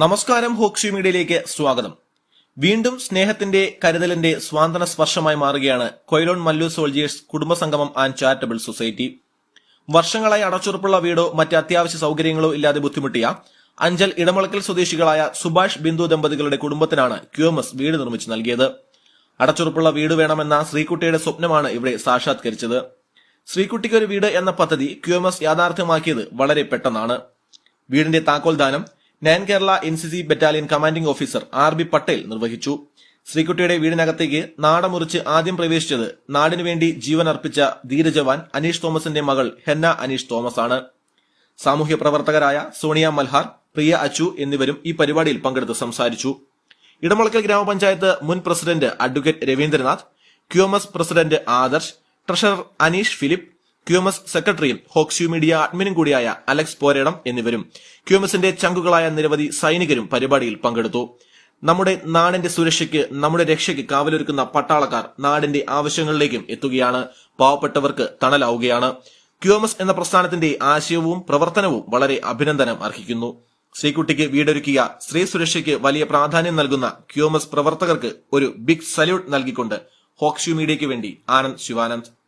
നമസ്കാരം ഹോക്സി മീഡിയയിലേക്ക് സ്വാഗതം. വീണ്ടും സ്നേഹത്തിന്റെ കരുതലിന്റെ സ്വാന്തന സ്പർശമായി മാറുകയാണ് കൊയിലോൺ മല്ലു സോൾജിയേഴ്സ് കുടുംബസംഗമം ആൻഡ് ചാരിറ്റബിൾ സൊസൈറ്റി. വർഷങ്ങളായി അടച്ചുറപ്പുള്ള വീടോ മറ്റ് അത്യാവശ്യ സൗകര്യങ്ങളോ ഇല്ലാതെ ബുദ്ധിമുട്ടിയ അഞ്ചൽ ഇടമുളക്കൽ സ്വദേശികളായ സുഭാഷ് ബിന്ദു ദമ്പതികളുടെ കുടുംബത്തിനാണ് ക്യൂമസ് വീട് നിർമ്മിച്ചു നൽകിയത്. അടച്ചുറപ്പുള്ള വീട് വേണമെന്ന ശ്രീകുട്ടിയുടെ സ്വപ്നമാണ് ഇവിടെ സാക്ഷാത്കരിച്ചത്. ശ്രീകുട്ടിക്ക് ഒരു വീട് എന്ന പദ്ധതി ക്യൂമസ് യാഥാർത്ഥ്യമാക്കിയത് വളരെ പെട്ടെന്നാണ്. വീടിന്റെ താക്കോൽദാനം nine Kerala N C C battalion commanding officer R B Patel നിർവഹിച്ചു. ശ്രീകുട്ടിയുടെ വീടിനകത്തേക്ക് നാടമുറിച്ച് ആദ്യം പ്രവേശിച്ചത് നാടിനു വേണ്ടി ജീവൻ അർപ്പിച്ച ധീരജവാൻ അനീഷ് തോമസിന്റെ മകൾ ഹെന്ന അനീഷ് തോമസ് ആണ് സാമൂഹ്യ പ്രവർത്തകരായ സോണിയ മൽഹാർ പ്രിയ അച്ചു എന്നിവരും ഈ പരിപാടിയിൽ പങ്കെടുത്ത് സംസാരിച്ചു. ഇടമുളക്കൽ ഗ്രാമപഞ്ചായത്ത് മുൻ president advocate Raveendranath QMS president Adarsh treasurer Aneesh Philip QMS സെക്രട്ടറിയും ഹോക്സ്യു മീഡിയ അഡ്മിനും കൂടിയായ അലക്സ് പോരേടം എന്നിവരും ക്യൂഎംഎസിന്റെ ചങ്കുകളായ നിരവധി സൈനികരും പരിപാടിയിൽ പങ്കെടുത്തു. നമ്മുടെ നാടിന്റെ സുരക്ഷയ്ക്ക് നമ്മുടെ രക്ഷയ്ക്ക് കാവലൊരുക്കുന്ന പട്ടാളക്കാർ നാടിന്റെ ആവശ്യങ്ങളിലേക്കും എത്തുകയാണ്. പാവപ്പെട്ടവർക്ക് തണലാവുകയാണ്. ക്യൂഎംഎസ് എന്ന പ്രസ്ഥാനത്തിന്റെ ആശയവും പ്രവർത്തനവും വളരെ അഭിനന്ദനം അർഹിക്കുന്നു. ശ്രീകുട്ടിക്ക് വീടൊരുക്കിയ സ്ത്രീ സുരക്ഷയ്ക്ക് വലിയ പ്രാധാന്യം നൽകുന്ന ക്യൂഎംഎസ് പ്രവർത്തകർക്ക് ഒരു ബിഗ് സല്യൂട്ട് നൽകിക്കൊണ്ട് ഹോക്സ്യു മീഡിയയ്ക്ക് വേണ്ടി ആനന്ദ് ശിവാനന്ദ്.